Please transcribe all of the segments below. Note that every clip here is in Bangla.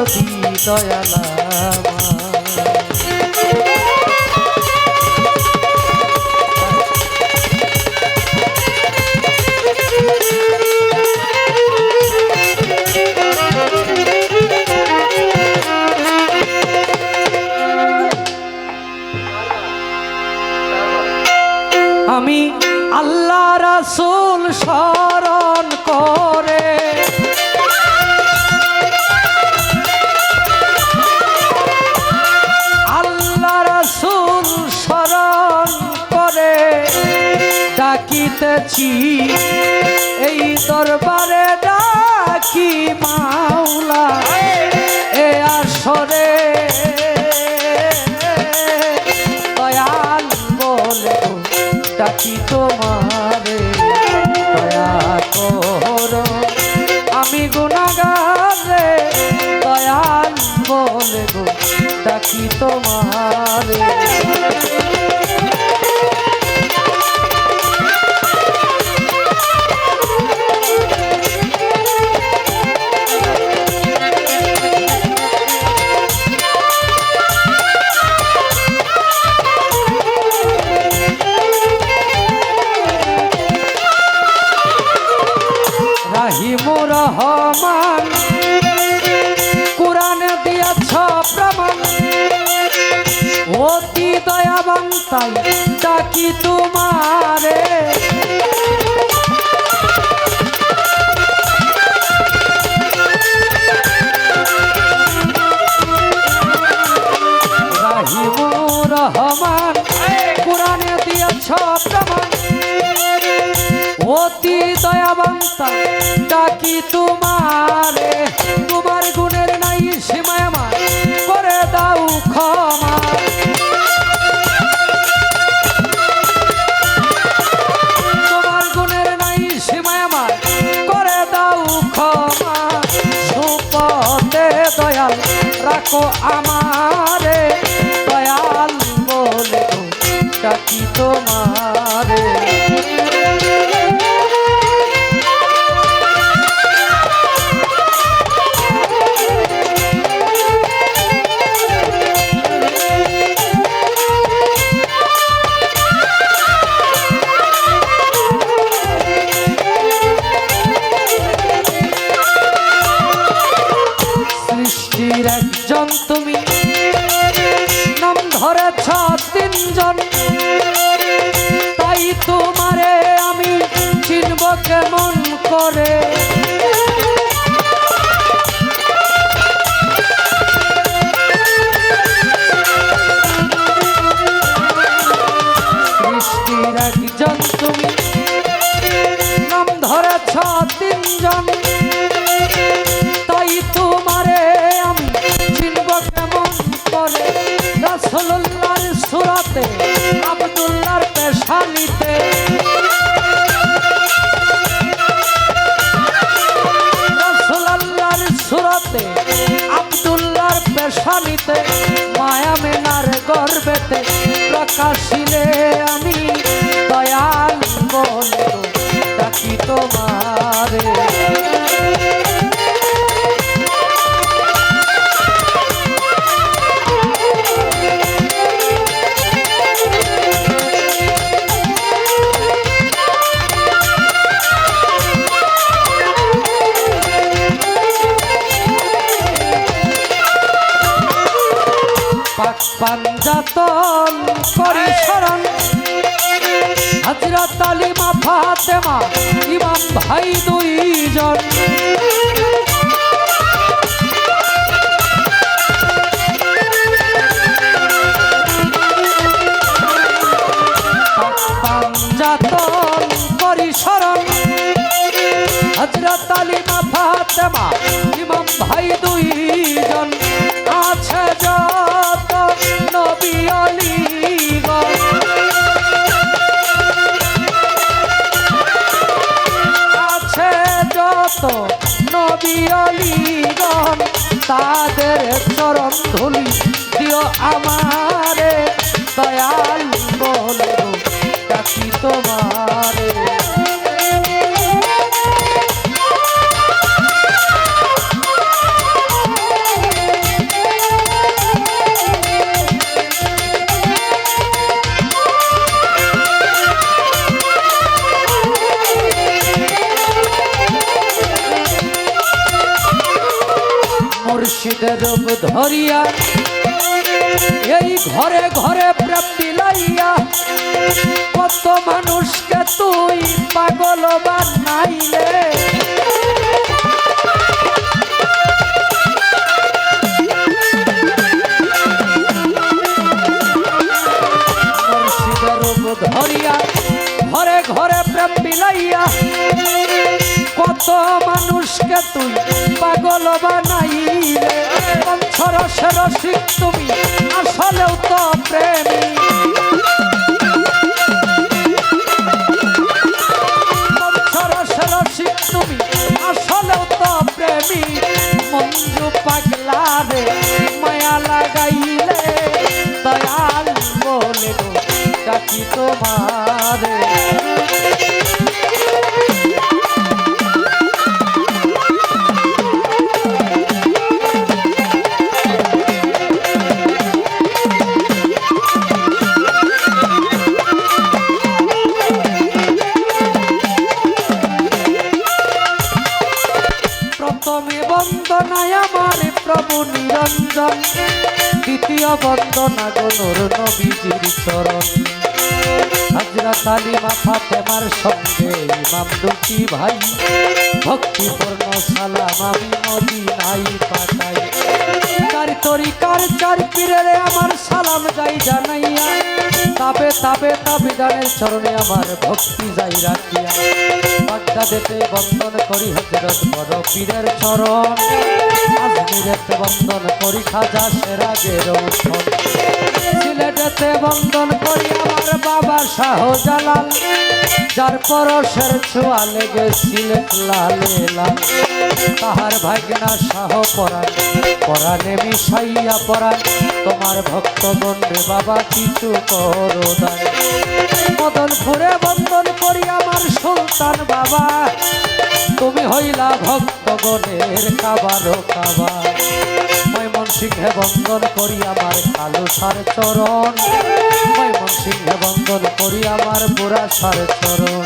অদরদি দয়ালা ডাকিতেছি এই দরবারে ডাকি মাওলা। এ আসরে দয়াল বলে ডাকি তোমারে অতি দয়াবান, তাই ডাকি তোমারে। রহমান, কোরআনে দিয়াছ প্রমাণ। অতি দয়াবন্ত ডাকি তোমারে। তোমার গুণের নাই সীমায় করে দাও ক্ষমা রাখো আমারে কেমন করে? সৃষ্টির একজন তুমি, নাম ধরেছ তিনজন। তাই তোমারে আমি চিনব কেমন করে? রসল্লার সুরাতে আবদুল্লার পেশানিতে Kasha. পাঞ্জাতন করি শরণ হজরত আলী মা ফাতেমা ইমাম ভাই দুইজন। নবী আলীগণ তাদের চরণ ধুলি দিও আমারে মুর্শিদের রূপ ধরিয়া, এই ঘরে ঘরে প্রেম বিলাইয়া কত মানুষকে তুই পাগল বানাইলে। ধরিয়া, ঘরে ঘরে প্রেম বিলাইয়া কত মানুষকে তুই পাগল বানাইলে? পঞ্চরসে রসিক তুমি, আসলেও তো প্রেমী। পঞ্চরসে রসিক তুমি, আসলেও তো প্রেমী। মঞ্জু পাগলা রে, মায়া লাগাইলে, দয়াল বলে তোমারে। বন্দনা গনুর নবীজির চরণ। হাজরাত আলী মাথা প্রেমার সঙ্গে ইমাম দুটি ভাই। ভক্তিপূর্ণ সালাম আমি মদিনাই পাঠাই। তরিকার চার পীরের আমার সালাম যাই জানাইয়া। তাবে তাবে তাবে গানের চরণে আমার ভক্তি যাই রাখিয়া। বাগদাদেতে বন্দন করি হজরত বড় পীরের চরণ। আজমিরেতে বন্দন করি খাজা সেরাগের উঠন। সিলেটেতে বন্দন করি আমার বাবা শাহজালাল। যার পরশের ছোঁয়া লেগে সিলেট লালে লাল। তাহার ভাগনা শাহ পরাণ, পরাণে মিশাইয়া পরাণ। তোমার ভক্ত রে বাবা, কিছু করো দান মদন ফুরে বন্দন করি আমার সুলতান বাবা। তুমি হইলা ভক্তগণের কাবারো কাবা ময়মন সিংহে বন্দন করি আমার কালো সার চরণ। ময়মন সিংহে বন্দন করি আমার বুড়া সার চরণ।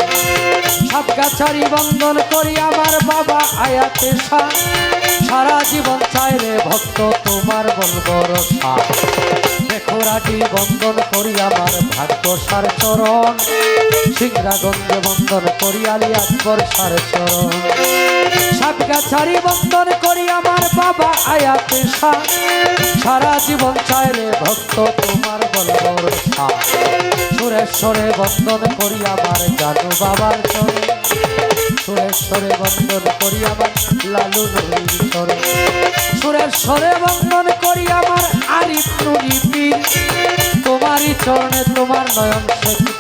সাতগাছারি বন্দন করি আমার বাবা আয়াতে শাহ সারা জীবন চাই রে ভক্ত, তোমার বলব রসা দেখোরাটি বন্দন করি আমার ভাগ্য সার চরণ। সিংরাগঞ্জে বন্দন করি আলী আকবর সার চরণ। সাতগাছারি বন্দন করি আমার বাবা আয়াতে শাহ। সারা জীবন চাইলে ভক্ত, তোমার বলব রসা সুরেশ্বরে বন্দন করি আমার জানু বাবার চরণ। সুরেশ্বরে বন্দন করি আমার লালু নবীশ্বরে সুরেশ্বরে বন্দন করি আমার আরিফ নুরি পীর তোমারই চরণে তোমার নয়ন প্রতি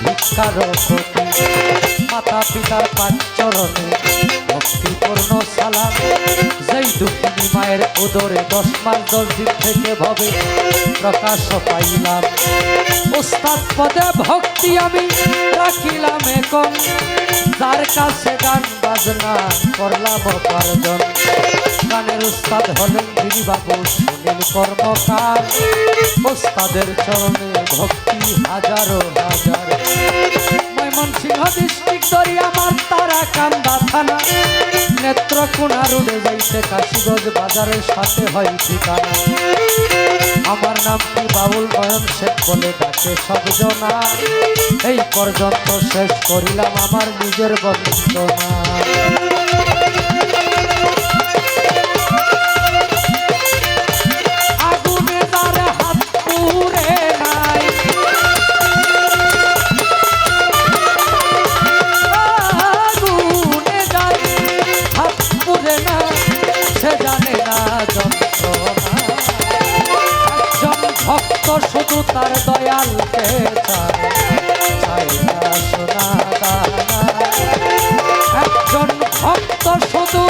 মাতা পিতার পাঁচ চরণে ভক্তিপূর্ণ সালাম। যেই দুঃখিনী মায়ের উদরে দশ মাস দশ থেকে ভবে, প্রকাশ পাইলাম। ওস্তাদ পদে ভক্তি আমি রাখিলাম এখন যার কাছে গান বাজনা করলাম উপার্জন। গানের উস্তাদ হলেন গিরিবাবু সুনীল কর্মকার। ওস্তাদের চরণে ভক্তি হাজারো হাজার। ময়মনসিংহ ডিস্ট্রিক্ট ধরি আমার তারা কান্দা থানা নেত্রকোনা রোডে যাইতে কাশীগঞ্জ বাজারের আমার নাম কি বাবুল নয়ন শেখ বলে ডাকে সব জনা। এই পর্যন্ত শেষ করিলাম আমার নিজের বন্দনা তার দয়ালকে একজন ভক্ত শুধু